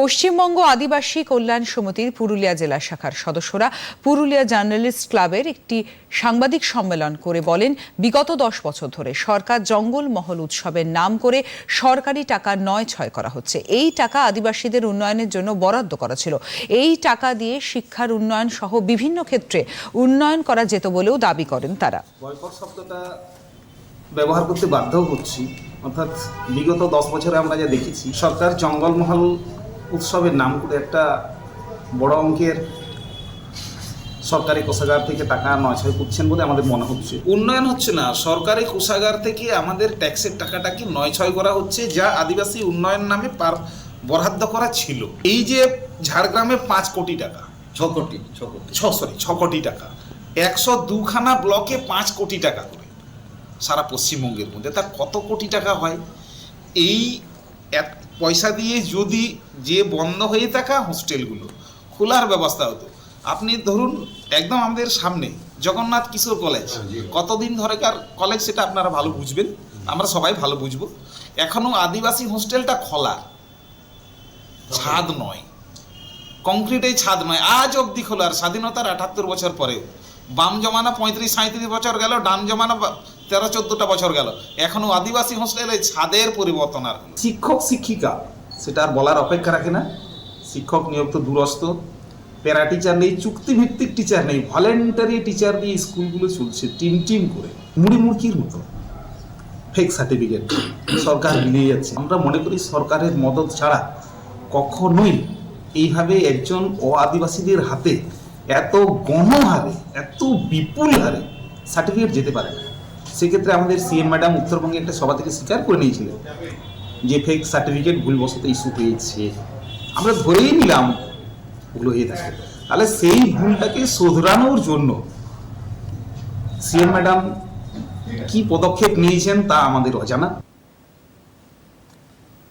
পশ্চিমবঙ্গ আদিবাসী কল্যাণ সমিতির পুরুলিয়া জেলা শাখার সদস্যরা পুরুলিয়া জার্নালিস্ট ক্লাবের একটি সাংবাদিক সম্মেলন করে বলেন, বিগত দশ বছর ধরে সরকার জঙ্গল মহল উৎসবের নাম করে সরকারি টাকা নয় ছয় করা হচ্ছে। এই টাকা আদিবাসীদের উন্নয়নের জন্য বরাদ্দ করা ছিল। এই টাকা দিয়ে শিক্ষার উন্নয়ন সহ বিভিন্ন ক্ষেত্রে উন্নয়ন করা যেত বলেও দাবি করেন তারা। ব্যবহার করতে বাধ্য হচ্ছি। অর্থাৎ বিগত দশ বছরে আমরা যা দেখেছি, সরকার জঙ্গলমহল উৎসবের নাম করে একটা বড় অঙ্কের সরকারি কোষাগার থেকে টাকা নয় ছয় করছেন বলে আমাদের মনে হচ্ছে। উন্নয়ন হচ্ছে না। সরকারি কোষাগার থেকে আমাদের ট্যাক্সের টাকাটাকে নয় ছয় করা হচ্ছে যা আদিবাসী উন্নয়ন নামে পার বরাদ্দ করা ছিল। এই যে ঝাড়গ্রামে পাঁচ কোটি টাকা। ছ কোটি ছ কোটি। ছ সরি ছ কোটি টাকা। একশো দুখানা ব্লকে পাঁচ কোটি টাকা করে। সারা পশ্চিমবঙ্গের মধ্যে। তা কত কোটি টাকা হয়? এই পয়সা দিয়ে যদি যে বন্ধ হয়ে থাকা হোস্টেলগুলো খোলার ব্যবস্থা হতো। আপনি ধরুন একদম আমাদের সামনে জগন্নাথ কিশোর কলেজ। কতদিন ধরেকার কলেজ সেটা আপনারা ভালো বুঝবেন। আমরা সবাই ভালো বুঝব। এখনও আদিবাসী হোস্টেলটা খোলা। ছাদ নয়। কংক্রিটেই ছাদ নয়। আজ অবধি খোলার স্বাধীনতার আটাত্তর বছর পরেও বাম জমানা পঁয়ত্রিশ সাঁত্রিশ বছর গেল ডান জমানা তেরো চোদ্দটা বছর গেল। এখনও আদিবাসী হোস্টেলে ছাদের পরিবর্তন আর শিক্ষক, শিক্ষিকা, সেটা আর বলার অপেক্ষা রাখে না। শিক্ষক নিয়োগ তো দূরস্থ প্যারা টিচার নেই, চুক্তিভিত্তিক টিচার নেই, ভলেন্টারি টিচার দিয়ে স্কুলগুলো চলছে টিম টিম করে। মুড়ি মুড়কির মতো। ফেক সার্টিফিকেট সরকার মিলিয়ে যাচ্ছে। আমরা মনে করি সরকারের মদত ছাড়া কখনোই এইভাবে একজন ও আদিবাসীদের হাতে এত গণহারে এত বিপুল হারে সার্টিফিকেট যেতে পারে না। সেক্ষেত্রে আমাদের সিএম ম্যাডাম উত্তরবঙ্গে একটা সভা থেকে স্বীকার করে নিয়েছিল যে ফেক সার্টিফিকেট ভুলবশত ইস্যু পেয়েছে। আমরা ধরেই নিলাম ওগুলো হয়ে থাকে। তাহলে সেই ভুলটাকে শোধরানোর জন্য সিএম ম্যাডাম কি পদক্ষেপ নিয়েছেন তা আমাদের অজানা।